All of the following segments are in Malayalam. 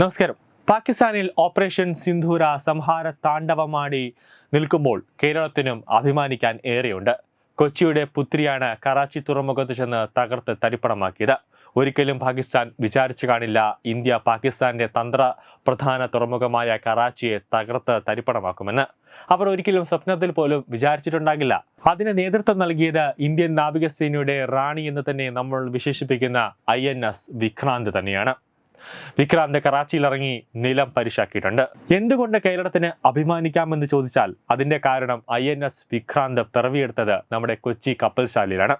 നമസ്കാരം. പാകിസ്ഥാനിൽ ഓപ്പറേഷൻ സിന്ധൂര സംഹാര താണ്ഡവമാടി നിൽക്കുമ്പോൾ കേരളത്തിനും അഭിമാനിക്കാൻ ഏറെയുണ്ട്. കൊച്ചിയുടെ പുത്രിയാണ് കറാച്ചി തുറമുഖത്ത് ചെന്ന് തകർത്ത് തരിപ്പണമാക്കിയത്. ഒരിക്കലും പാകിസ്ഥാൻ വിചാരിച്ചു കാണില്ല ഇന്ത്യ പാകിസ്ഥാന്റെ തന്ത്ര പ്രധാന തുറമുഖമായ കറാച്ചിയെ തകർത്ത് തരിപ്പണമാക്കുമെന്ന്. അവർ ഒരിക്കലും സ്വപ്നത്തിൽ പോലും വിചാരിച്ചിട്ടുണ്ടാകില്ല. അതിന് നേതൃത്വം നൽകിയത് ഇന്ത്യൻ നാവികസേനയുടെ റാണി എന്ന് തന്നെ നമ്മൾ വിശേഷിപ്പിക്കുന്ന ഐ എൻ എസ് വിക്രാന്ത് തന്നെയാണ്. വിക്രാന്ത് കറാച്ചിയിൽ ഇറങ്ങി നിലം പരിശാക്കിയിട്ടുണ്ട്. എന്തുകൊണ്ട് കേരളത്തിന് അഭിമാനിക്കാമെന്ന് ചോദിച്ചാൽ അതിന്റെ കാരണം ഐ എൻ എസ് വിക്രാന്ത് പിറവിയെടുത്തത് നമ്മുടെ കൊച്ചി കപ്പൽശാലയിലാണ്.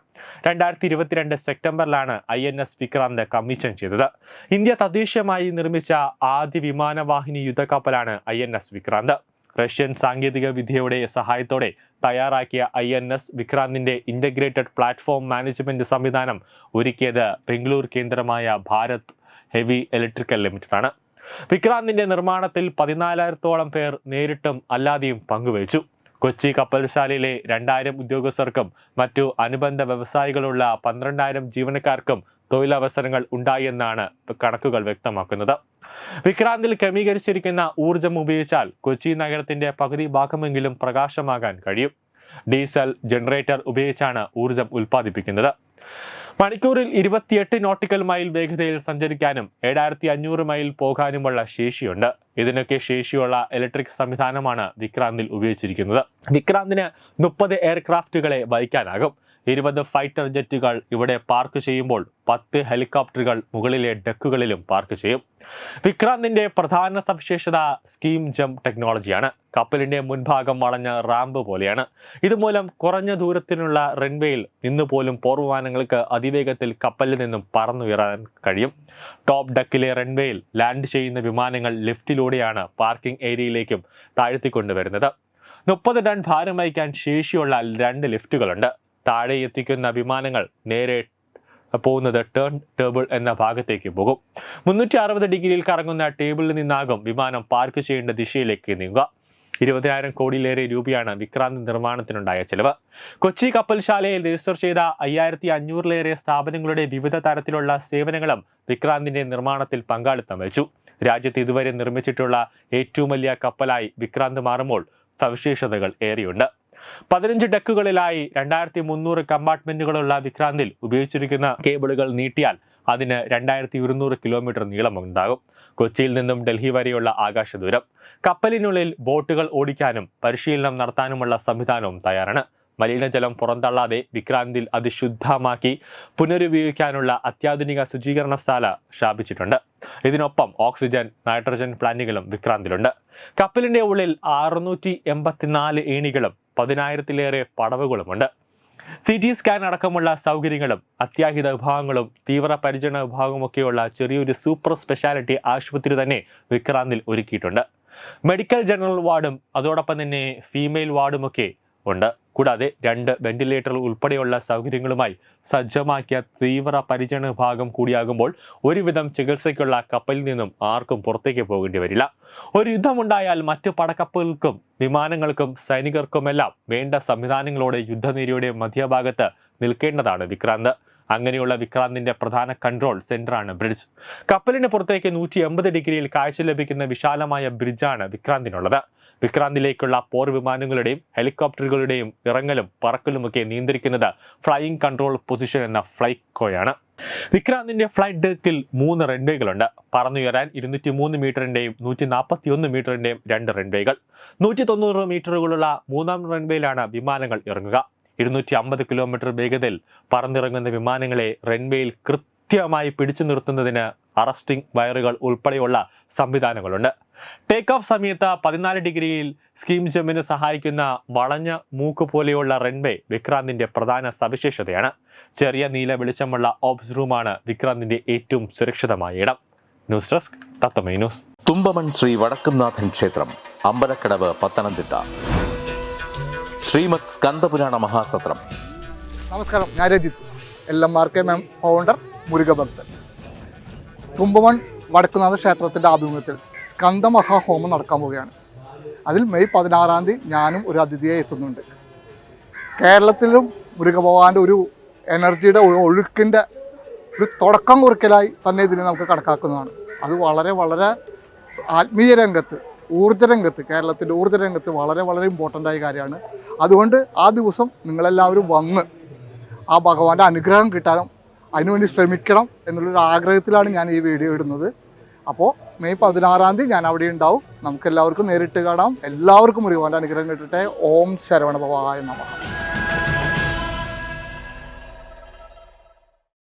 രണ്ടായിരത്തി ഇരുപത്തിരണ്ട് സെപ്റ്റംബറിലാണ് I N S Vikrant commission ചെയ്തത്. ഇന്ത്യ തദ്ദേശീയമായി നിർമ്മിച്ച ആദ്യ വിമാനവാഹിനി യുദ്ധക്കപ്പലാണ് I N S Vikrant. Russian സാങ്കേതിക വിദ്യയുടെ സഹായത്തോടെ തയ്യാറാക്കിയ ഐ എൻ എസ് വിക്രാന്തിന്റെ ഇന്റഗ്രേറ്റഡ് പ്ലാറ്റ്ഫോം മാനേജ്മെന്റ് സംവിധാനം ഒരുക്കിയത് ബംഗളൂർ കേന്ദ്രമായ ഭാരത് ഹെവി ഇലക്ട്രിക്കൽ ലിമിറ്റഡാണ്. വിക്രാന്തിന്റെ നിർമ്മാണത്തിൽ പതിനാലായിരത്തോളം പേർ നേരിട്ടും അല്ലാതെയും പങ്കുവച്ചു കൊച്ചി കപ്പൽശാലയിലെ രണ്ടായിരം ഉദ്യോഗസ്ഥർക്കും മറ്റു അനുബന്ധ വ്യവസായികളുള്ള പന്ത്രണ്ടായിരം ജീവനക്കാർക്കും തൊഴിലവസരങ്ങൾ ഉണ്ടായെന്നാണ് കണക്കുകൾ വ്യക്തമാക്കുന്നത്. വിക്രാന്തിൽ ക്രമീകരിച്ചിരിക്കുന്ന ഊർജം ഉപയോഗിച്ചാൽ കൊച്ചി നഗരത്തിന്റെ പകുതി ഭാഗമെങ്കിലും പ്രകാശമാകാൻ കഴിയും. ഡീസൽ ജനറേറ്റർ ഉപയോഗിച്ചാണ് ഊർജം ഉൽപ്പാദിപ്പിക്കുന്നത്. മണിക്കൂറിൽ ഇരുപത്തിയെട്ട് നോട്ടിക്കൽ മൈൽ വേഗതയിൽ സഞ്ചരിക്കാനും ഏഴായിരത്തി അഞ്ഞൂറ് മൈൽ പോകാനുമുള്ള ശേഷിയുണ്ട്. ഇതിനൊക്കെ ശേഷിയുള്ള ഇലക്ട്രിക് സംവിധാനമാണ് വിക്രാന്തിൽ ഉപയോഗിച്ചിരിക്കുന്നത്. വിക്രാന്തിന് മുപ്പത് എയർക്രാഫ്റ്റുകളെ വഹിക്കാനാകും. ഇരുപത് ഫൈറ്റർ ജെറ്റുകൾ ഇവിടെ പാർക്ക് ചെയ്യുമ്പോൾ പത്ത് ഹെലികോപ്റ്ററുകൾ മുകളിലെ ഡെക്കുകളിലും പാർക്ക് ചെയ്യും. വിക്രാന്തിന്റെ പ്രധാന സവിശേഷത സ്കീം ജം ടെക്നോളജിയാണ്. കപ്പലിന്റെ മുൻഭാഗം വളഞ്ഞ റാമ്പ് പോലെയാണ്. ഇതുമൂലം കുറഞ്ഞ ദൂരത്തിനുള്ള റൺവേയിൽ നിന്ന് പോലും പോർവിമാനങ്ങൾക്ക് അതിവേഗത്തിൽ കപ്പലിൽ നിന്നും പറന്നുയരാൻ കഴിയും. ടോപ്പ് ഡെക്കിലെ റൺവേയിൽ ലാൻഡ് ചെയ്യുന്ന വിമാനങ്ങൾ ലിഫ്റ്റിലൂടെയാണ് പാർക്കിംഗ് ഏരിയയിലേക്കും താഴ്ത്തിക്കൊണ്ടുവരുന്നത്. മുപ്പത് ടൺ ഭാരം വഹിക്കാൻ ശേഷിയുള്ള രണ്ട് ലിഫ്റ്റുകളുണ്ട്. താഴെ എത്തിക്കുന്ന വിമാനങ്ങൾ നേരെ പോകുന്നത് ടേൺ ടേബിൾ എന്ന ഭാഗത്തേക്ക് പോകും. മുന്നൂറ്റി അറുപത് ഡിഗ്രിയിൽ കറങ്ങുന്ന ടേബിളിൽ നിന്നാകും വിമാനം പാർക്ക് ചെയ്യേണ്ട ദിശയിലേക്ക് നീങ്ങുക. ഇരുപതിനായിരം കോടിയിലേറെ രൂപയാണ് വിക്രാന്ത് നിർമ്മാണത്തിനുണ്ടായ ചെലവ്. കൊച്ചി കപ്പൽശാലയിൽ രജിസ്റ്റർ ചെയ്ത അയ്യായിരത്തി അഞ്ഞൂറിലേറെ സ്ഥാപനങ്ങളുടെ വിവിധ തരത്തിലുള്ള സേവനങ്ങളും വിക്രാന്തിന്റെ നിർമ്മാണത്തിൽ പങ്കാളിത്തം വഹിച്ചു. രാജ്യത്ത് ഇതുവരെ നിർമ്മിച്ചിട്ടുള്ള ഏറ്റവും വലിയ കപ്പലായി വിക്രാന്ത് മാറുമ്പോൾ സവിശേഷതകൾ ഏറെയുണ്ട്. പതിനഞ്ച് ഡെക്കുകളിലായി രണ്ടായിരത്തി മുന്നൂറ് കമ്പാർട്ട്മെന്റുകളുള്ള വിക്രാന്തിൽ ഉപയോഗിച്ചിരിക്കുന്ന കേബിളുകൾ നീട്ടിയാൽ അതിന് രണ്ടായിരത്തി ഇരുന്നൂറ് കിലോമീറ്റർ നീളമുണ്ടാകും. കൊച്ചിയിൽ നിന്നും ഡൽഹി വരെയുള്ള ആകാശ ദൂരം കപ്പലിനുള്ളിൽ ബോട്ടുകൾ ഓടിക്കാനും പരിശീലനം നടത്താനുമുള്ള സംവിധാനവും തയ്യാറാണ്. മലിനജലം പുറന്തള്ളാതെ വിക്രാന്തിൽ അതിശുദ്ധമാക്കി പുനരുപയോഗിക്കാനുള്ള അത്യാധുനിക ശുചീകരണ ശുചീകരണശാല സ്ഥാപിച്ചിട്ടുണ്ട്. ഇതിനൊപ്പം ഓക്സിജൻ നൈട്രജൻ പ്ലാന്റുകളും വിക്രാന്തിലുണ്ട്. കപ്പലിന്റെ ഉള്ളിൽ അറുന്നൂറ്റി എൺപത്തിനാല് ഏണികളും പതിനായിരത്തിലേറെ പടവുകളുമുണ്ട്. സി ടി സ്കാൻ അടക്കമുള്ള സൗകര്യങ്ങളും അത്യാഹിത വിഭാഗങ്ങളും തീവ്ര പരിചരണ വിഭാഗമൊക്കെയുള്ള ചെറിയൊരു സൂപ്പർ സ്പെഷ്യാലിറ്റി ആശുപത്രി തന്നെ വിക്രാന്തിൽ ഒരുക്കിയിട്ടുണ്ട്. മെഡിക്കൽ ജനറൽ വാർഡും അതോടൊപ്പം തന്നെ ഫീമെയിൽ വാർഡുമൊക്കെ ഉണ്ട്. കൂടാതെ രണ്ട് വെന്റിലേറ്റർ ഉൾപ്പെടെയുള്ള സൗകര്യങ്ങളുമായി സജ്ജമാക്കിയ തീവ്ര പരിചരണ വിഭാഗം കൂടിയാകുമ്പോൾ ഒരുവിധം ചികിത്സയ്ക്കുള്ള കപ്പലിൽ നിന്നും ആർക്കും പുറത്തേക്ക് പോകേണ്ടി വരില്ല. ഒരു യുദ്ധമുണ്ടായാൽ മറ്റു പടക്കപ്പലുകൾക്കും വിമാനങ്ങൾക്കും സൈനികർക്കുമെല്ലാം വേണ്ട സംവിധാനങ്ങളോടെ യുദ്ധനിരയുടെ മധ്യഭാഗത്ത് നിൽക്കേണ്ടതാണ് വിക്രാന്ത്. അങ്ങനെയുള്ള വിക്രാന്തിന്റെ പ്രധാന കൺട്രോൾ സെന്ററാണ് ബ്രിഡ്ജ്. കപ്പലിന് പുറത്തേക്ക് നൂറ്റി എൺപത് ഡിഗ്രിയിൽ കാഴ്ച ലഭിക്കുന്ന വിശാലമായ ബ്രിഡ്ജാണ് വിക്രാന്തിനുള്ളത്. വിക്രാന്തിലേക്കുള്ള പോർ വിമാനങ്ങളുടെയും ഹെലികോപ്റ്ററുകളുടെയും ഇറങ്ങലും പറക്കലുമൊക്കെ നിയന്ത്രിക്കുന്നത് ഫ്ലൈയിങ് കൺട്രോൾ പൊസിഷൻ എന്ന ഫ്ലൈക്കോയാണ് വിക്രാന്തിന്റെ ഫ്ലൈറ്റ് ഡെക്കിൽ മൂന്ന് റൺവേകളുണ്ട് പറന്നുയരാൻ ഇരുന്നൂറ്റി മൂന്ന് മീറ്ററിന്റെയും നൂറ്റി നാൽപ്പത്തി ഒന്ന് മീറ്ററിന്റെയും രണ്ട് റൺവേകൾ നൂറ്റി തൊണ്ണൂറ് മീറ്ററുകളുള്ള മൂന്നാം റൺവേയിലാണ് വിമാനങ്ങൾ ഇറങ്ങുക. ഇരുന്നൂറ്റി അമ്പത് കിലോമീറ്റർ വേഗതയിൽ പറന്നിറങ്ങുന്ന വിമാനങ്ങളെ റൺവേയിൽ കൃത്യമായി പിടിച്ചു നിർത്തുന്നതിന് അറസ്റ്റിംഗ് വയറുകൾ ഉൾപ്പെടെയുള്ള സംവിധാനങ്ങളുണ്ട്. ടേക്ക് ഓഫ് സമയത്ത് പതിനാല് ഡിഗ്രിയിൽ സ്കീം ജമ്മിന് സഹായിക്കുന്ന വളഞ്ഞ മൂക്ക് പോലെയുള്ള റൺവേ വിക്രാന്തിന്റെ പ്രധാന സവിശേഷതയാണ്. ചെറിയ നീല വെളിച്ചമുള്ള ഓപ്സ് റൂമാണ് വിക്രാന്തിന്റെ ഏറ്റവും സുരക്ഷിതമായ ഇടം. ന്യൂസ് ഡെസ്ക് തത്തമൈ ന്യൂസ് തുമ്പമൺ ശ്രീ വടക്കുംനാഥൻ ക്ഷേത്രം അമ്പലക്കടവ് പത്തനംതിട്ട. ശ്രീമത് സ്കന്ദപുരാണ മഹാസത്രം. നമസ്കാരം ഞാൻ Rajith L M R K മെം ഫൗണ്ടർ മുരുകഭക്തൻ കുംഭമൺ വടക്കുനാഥ ക്ഷേത്രത്തിന്റെ ആഭിമുഖ്യത്തിൽ സ്കന്ദ മഹാഹോമം നടക്കാൻ പോവുകയാണ്. അതിൽ മെയ് പതിനാറാം തീയതി ഞാനും ഒരു അതിഥിയായി എത്തുന്നുണ്ട്. കേരളത്തിലും മുരുകഭഗവാന്റെ ഒരു എനർജിയുടെ ഒഴുക്കിന്റെ ഒരു തുടക്കം കുറിക്കലായി തന്നെ ഇതിനെ നമുക്ക് കണക്കാക്കുന്നതാണ്. അത് വളരെ വളരെ ആത്മീയ രംഗത്ത് ഊർജ രംഗത്ത് കേരളത്തിന്റെ ഊർജ രംഗത്ത് വളരെ വളരെ ഇമ്പോർട്ടന്റ് ആയ കാര്യമാണ്. അതുകൊണ്ട് ആ ദിവസം നിങ്ങളെല്ലാവരും വന്ന് ആ ഭഗവാന്റെ അനുഗ്രഹം കിട്ടാനും അതിനുവേണ്ടി ശ്രമിക്കണം എന്നുള്ളൊരു ആഗ്രഹത്തിലാണ് ഞാൻ ഈ വീഡിയോ ഇടുന്നത്. അപ്പോൾ മെയ് പതിനാറാം തീയതി ഞാൻ അവിടെ ഉണ്ടാവും. നമുക്ക് എല്ലാവർക്കും നേരിട്ട് കാണാം. എല്ലാവർക്കും മുരുകന്റെ അനുഗ്രഹം കിട്ടട്ടെ. ഓം ശരവണ ഭവായ നമ.